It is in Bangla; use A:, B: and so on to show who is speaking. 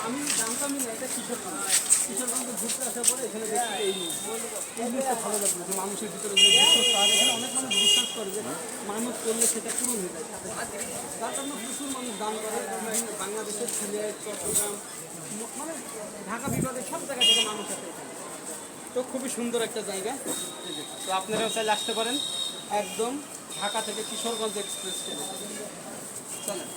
A: আমি জানতামই না পরে এখানে দেখছি ভালো মানুষের ভিতরে এখানে অনেক মানুষ বিশ্বাস করে যে মানুষ করলে সেটা পুরো হয়ে যায়। তার জন্য প্রচুর মানুষ দান করে। বাংলাদেশের সিলেট চট্টগ্রাম মানে ঢাকা বিভাগের সব জায়গা থেকে মানুষ আছে তো খুবই সুন্দর একটা জায়গা। তো আপনারাও চাইলে আসতে পারেন। একদম ঢাকা থেকে কিশোরগঞ্জ এক্সপ্রেস ট্রেনে। চলেন।